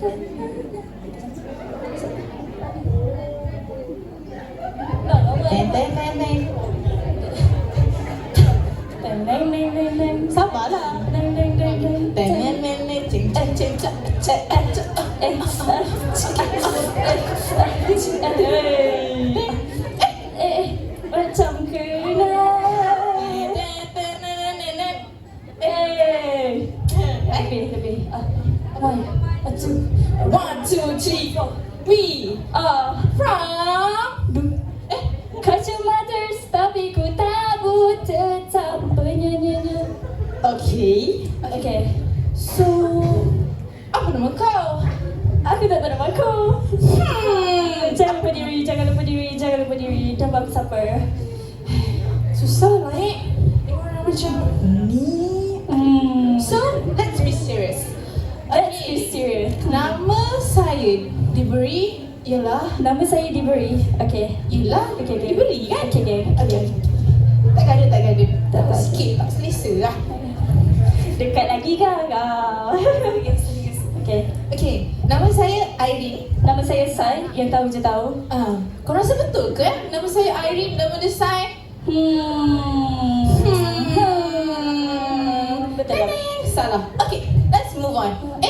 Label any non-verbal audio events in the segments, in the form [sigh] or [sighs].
Ten, ten, ten, ten. Neng neng neng neng Sabarlah. Neng neng neng neng Ten, ten, ten, ten. Cing, cing, cing, cing, cing, cing, cing. Eh, eh, eh, macam kena. One, two, one, two, three, four. We are from eh, Culture Mothers, tapi ku tak tetap penyanyinya. Okay. Okay, So, apa nama kau? aku tak tahu nama aku. Hmm, jangan lupa diri, jangan lupa diri, jangan lupa diri. Dah bagus apa? [sighs] Susah lah eh. Orang macam ni. Be serious. Nama saya diberi ialah Nama saya diberi. Okay. ialah Okay, okay. diberi kan? Okay, okay. Okay. Tak ada, tak ada. Tak ada. Sikit, tak selesa lah. Dekat lagi kan kau? Okay, serius. okay. Okay, nama saya Irene. Nama saya Sai, yang tahu je tahu. Ah, kau rasa betul ke eh? Nama saya Irene, nama dia Sai? Hmm. Hmm. Betul tak? Teneng. Salah. Okay, let's move on. Eh,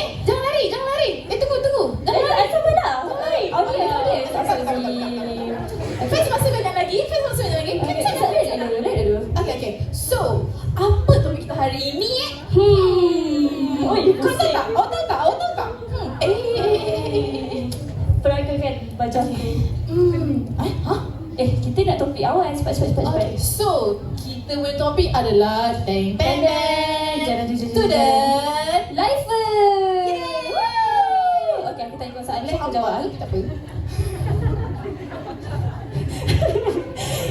awal. Cepat, cepat, cepat, cepat. Okay, so kita punya topik adalah Teng Teng Teng To the Lifer! Woo! Okay, aku tanya kau soalan, aku jawab. Tak apa [laughs]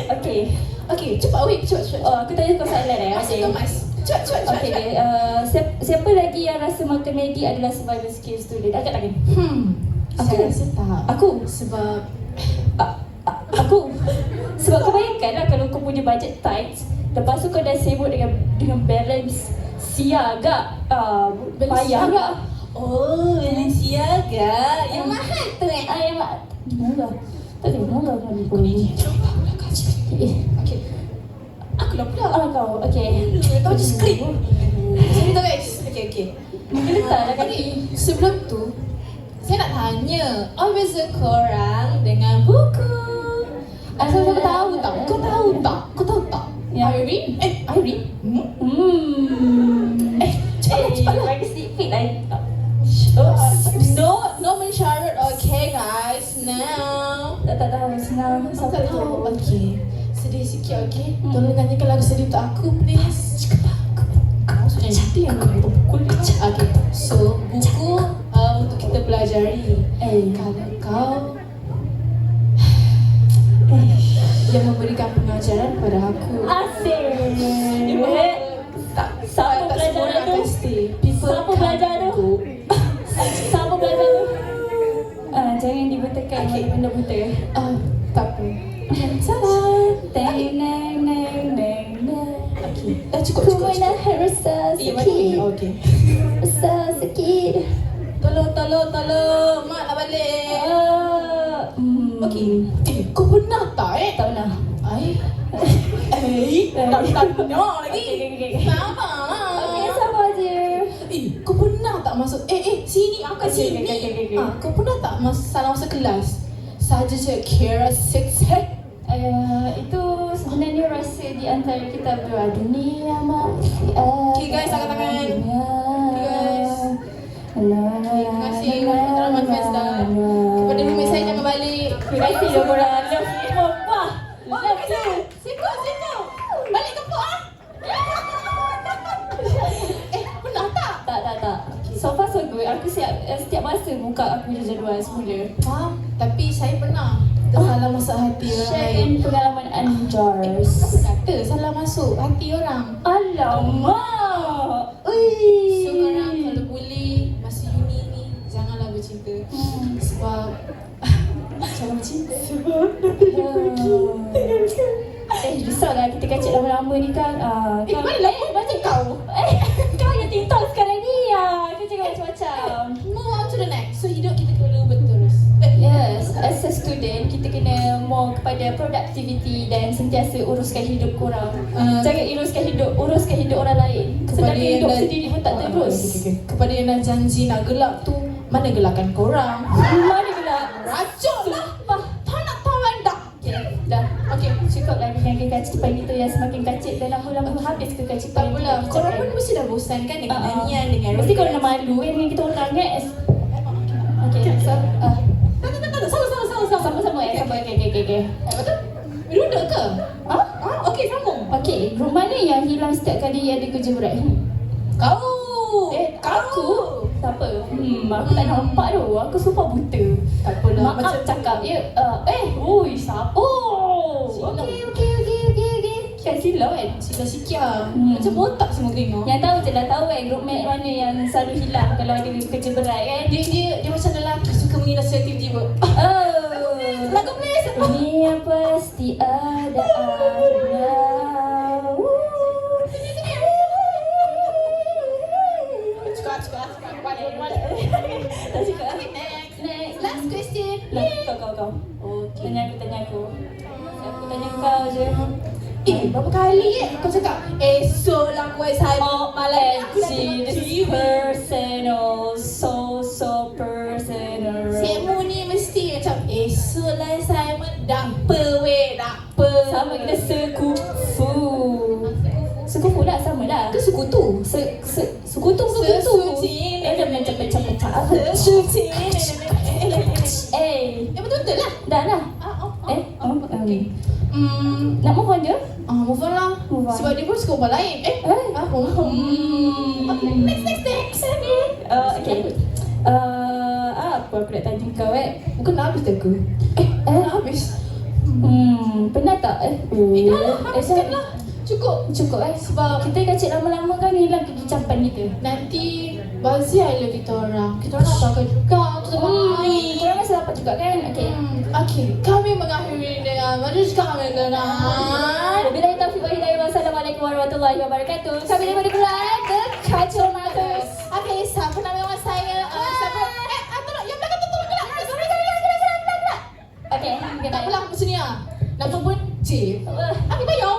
Okay. Okay, cepat wait, cepat, cepat Oh, aku tanya kau soalan eh. Masih Okay. kemas Cepat, cepat, cepat, Okay, uh, siapa, siapa lagi yang rasa makan Maggi adalah survival skill student? Angkat tangan. Hmm, Aku. rasa tak Aku. Sebab aku. Sebab kau bayangkan lah kalau kau punya budget tight, lepas tu kau dah sibuk dengan dengan balance siaga, uh, payah tak? Oh, Balenciaga Yang Hmm. mahal tu eh Ah, yang mak. Murah. Tak ada murah kan kau ni. Eh, Okay Aku dah pula ah kau. Okay. Kau macam skrip Sorry tau guys Okay, okay Mungkin letak dah kaki. Okay, sebelum tu saya nak tanya, apa beza korang dengan buku? Asal kau tahu tak? Kau tahu tak? Kau tahu tak? Ya. Irene? Eh, Irene? Hmm? Hmm. Eh, cepatlah, cepatlah. bagi sedikit. Oops. No, no mensyarat, okay guys. Now. Tak tak tahu senang. Tak tahu. Okay. Sedih sikit, okay? Hmm. Tolong nyanyikan lagu sedih untuk aku, please. Sudah jadi yang kau pukul Okay, so buku uh, untuk kita pelajari. Eh. Kalau kau yang memberikan pengajaran pada aku. Asyik. Tak, Siapa tak pelajaran semua orang tu? akan stay. People Siapa belajar and tu? [laughs] Siapa belajar tu? Ah, jangan dibutakan Okay. benda buta. Ah, tak apa. Salah. Neng neng neng neng neng. Okay, dah cukup, Ku cukup, nak cukup. rasa Eh, mana ni? sakit. Okay. Rasa sakit. Tolong, tolong, tolong. Mak nak balik. Ah, hmm. Okay. Eh, kau pernah tak eh? Tak pernah. Ay. Eh, tak tanya lagi. Okay, okay, okay. Sabar. Okay, sabar je. Eh, kau pernah tak masuk Eh, eh, sini, angkat Okay, sini okay, okay, okay, okay. Ah, Kau pernah tak mas salah masuk kelas Saja je kira six head Uh, itu sebenarnya rasa di antara kita berdua dunia ada. Okay, guys, angkat tangan. Okay, guys. Terima kasih Festa la. Kepada roommate saya jangan balik Terima kasih ya korang. Jadual semula. Faham Tapi saya pernah Tersalah masuk hati orang lain Share pengalaman Anjars. Kata salah masuk hati orang Alamak. Ui. So korang kalau boleh Masa uni ni Janganlah bercinta Hmm. Sebab [laughs] Jangan bercinta [laughs] Eh, risaulah kita kacik lama-lama ni kan. Ah, Eh, mana lama baca kau? Eh, kau yang TikTok sekarang ni ya. Kau jangan macam-macam. Move on to the next So as a student kita kena more kepada productivity dan sentiasa uruskan hidup korang. Ah. Jangan uruskan hidup, uruskan hidup orang lain. Sedangkan yang hidup dah- sendiri pun tak Ah, terus. okay, okay, okay. Kepada yang dah janji nak gelak tu Mana gelakkan korang Mana pula? Racun lah Sumpah. Tak nak tawan dah Okay, dah. Okay, cukup lagi dengan kekacipan kita yang semakin kacik dan lama-lama habis kekacipan Tak yang apalah kita Korang pun mesti dah bosan kan Dengan ah. nyanyian Dengan Mesti korang dah malu kan dengan kita orang guys. Okay, so uh, Tak tak tak tak Sama sama sama sama sama-sama eh, okay, okay. Eh? Duduk ke? Ah? Ah, Okey sambung Okay, group mana yang hilang setiap kali ada kerja berat? Kau Eh, aku? Tak apa. Hmm, aku tak nampak tu. Aku sumpah buta. Tak apalah Maaf Macam cakap. Ya, uh, eh, ui, siapa? Oh, Silap. okay, okay, okay, okay, okay. Kan silau kan? Sila sikit lah Hmm. Macam botak semua tengok Yang tahu je lah tahu kan group mate mana yang selalu hilang kalau ada kerja berat kan? dia, dia, dia macam lelaki suka mengira secara tiba-tiba Oh. Yang pasti ada akhirnya. Cukap, cukap, cukap Balik, balik Tak suka. Okay, next Next. Last question Lah, kau, kau, kau. Okay Tanya aku, tanya aku. Aku tanya kau je. Eh, berapa kali eh kau cakap Esok lah kuih saya Oh, malam nak She is personal, so so personal. Semu ni mesti macam Esok lah saya Tak apa weh, tak apa Sama kita sekufu. Sekufu lah, sama lah. Ke sekutu? Se, se, sekutu ke kutu? Sesuci Eh, jangan pecah-pecah. Sesuci Eh, Ya betul-betul lah dah lah. Ah, oh, oh, Eh, oh, oh, okay. Hmm, nak move on je? ah, move on lah Move on. Sebab dia pun suka orang lain Eh, Eh? ah, oh, hmm. Okay, next, next, next Uh, okay. Uh, apa aku nak tanya kau eh? Bukan dah habis tak ke? Eh, Eh? dah habis? Hmm, pernah tak eh? Eh, dah lah, habiskan eh, lah. Cukup. Cukup eh. Sebab Kita kacik lama-lama kan hilang kegicapan kita. nanti Bazir lah kita orang. Kita orang nak pakai juga Kita Hmm, main korang masih dapat juga kan? Okay Hmm, Okay, kami mengakhiri dengan Majlis kami dengan Wabillahi taufiq wa hidayah. Wassalamualaikum warahmatullahi wabarakatuh. Kami daripada The Kacau Matters Okay, siapa nama saya? Uh, siapa? Eh, ah, tolong, yang belakang tu tolong gelak Sorry, sorry, sorry, sorry, sorry, Okay, Tak kita apalah, macam ni lah Nama